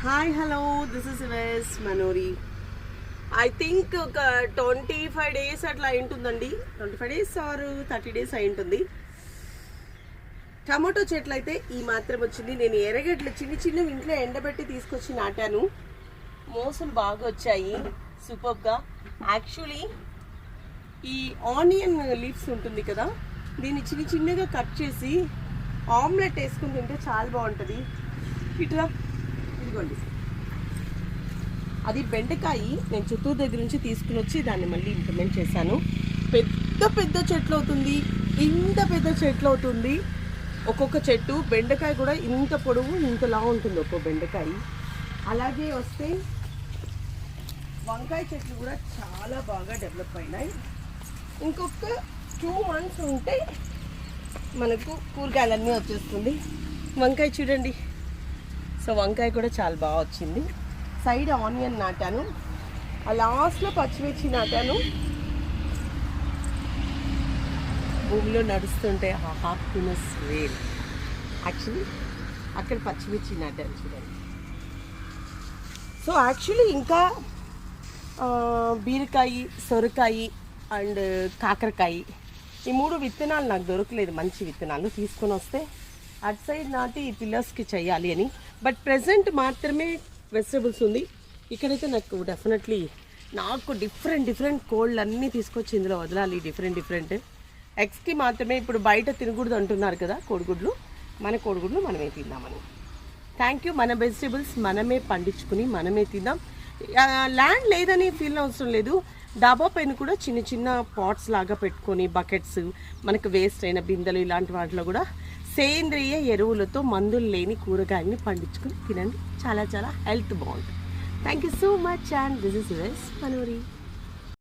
Hi hello this is వెస్ Manori I think ఒక twenty five days అట్లా అయి ఉంటుందండి twenty five days or thirty days అయి ఉంటుంది టమాటో చెట్లు అయితే ఈ మాత్రం వచ్చింది. నేను ఎర్రగడ్డలు చిన్న చిన్న ఇంట్లో ఎండబెట్టి తీసుకొచ్చి నాటాను. మోసలు బాగా వచ్చాయి. సూపర్గా యాక్చువల్లీ ఈ ఆనియన్ లీవ్స్ ఉంటుంది కదా దీన్ని చిన్న చిన్నగా కట్ చేసి ఆమ్లెట్ వేసుకుని తింటే చాలా బాగుంటుంది. ఇట్లా ఇదిగోండి. అది బెండకాయ నేను చిత్తూరు దగ్గర నుంచి తీసుకుని వచ్చి దాన్ని మళ్ళీ ఇంప్లిమెంట్ చేశాను. పెద్ద పెద్ద చెట్లు అవుతుంది. ఇంత పెద్ద చెట్లు అవుతుంది. ఒక్కొక్క చెట్టు బెండకాయ కూడా ఇంత పొడవు ఇంతలా ఉంటుంది ఒక్కో బెండకాయ. అలాగే వస్తే వంకాయ చెట్లు కూడా చాలా బాగా డెవలప్ అయినాయి. ఇంకొక టూ మంత్స్ ఉంటే మనకు కూరగాయలన్నీ వచ్చేస్తుంది. వంకాయ చూడండి. సో వంకాయ కూడా చాలా బాగా వచ్చింది. సైడ్ ఆనియన్ నాటాను. ఆ లాస్ట్లో పచ్చిమిర్చి నాటాను. భూమిలో నడుస్తుంటే ఆ హ్యాపీనెస్ వేల్ యాక్చువల్లీ అక్కడ పచ్చిమిర్చి నాటాను చూడండి. సో యాక్చువల్లీ ఇంకా బీరకాయ సొరకాయ అండ్ కాకరకాయ ఈ మూడు విత్తనాలు నాకు దొరకలేదు. మంచి విత్తనాలు తీసుకొని వస్తే అటు సైడ్ నాటి ఈ పిల్లర్స్కి చేయాలి అని. బట్ ప్రజెంట్ మాత్రమే వెజిటబుల్స్ ఉంది. ఇక్కడైతే నాకు డెఫినెట్లీ నాకు డిఫరెంట్ డిఫరెంట్ కోళ్ళు అన్నీ తీసుకొచ్చి ఇందులో వదలాలి. Different different. ఎగ్స్కి మాత్రమే ఇప్పుడు బయట తినకూడదు అంటున్నారు కదా కోడిగుడ్లు. మన కోడిగుడ్లు మనమే తిందామని. థ్యాంక్ యూ మన వెజిటేబుల్స్ మనమే పండించుకుని మనమే తిందాం. ల్యాండ్ లేదని ఫీల్ అవసరం లేదు. డాబా పైన కూడా చిన్న చిన్న పాట్స్ లాగా పెట్టుకొని బకెట్స్ మనకు వేస్ట్ అయిన బిందెలు ఇలాంటి వాటిలో కూడా సేంద్రియ ఎరువులతో మందులు లేని కూరగాయల్ని పండించుకుని తినండి. చాలా చాలా హెల్త్ బాగుంటుంది. Thank you so much and this is వెస్ మనూరి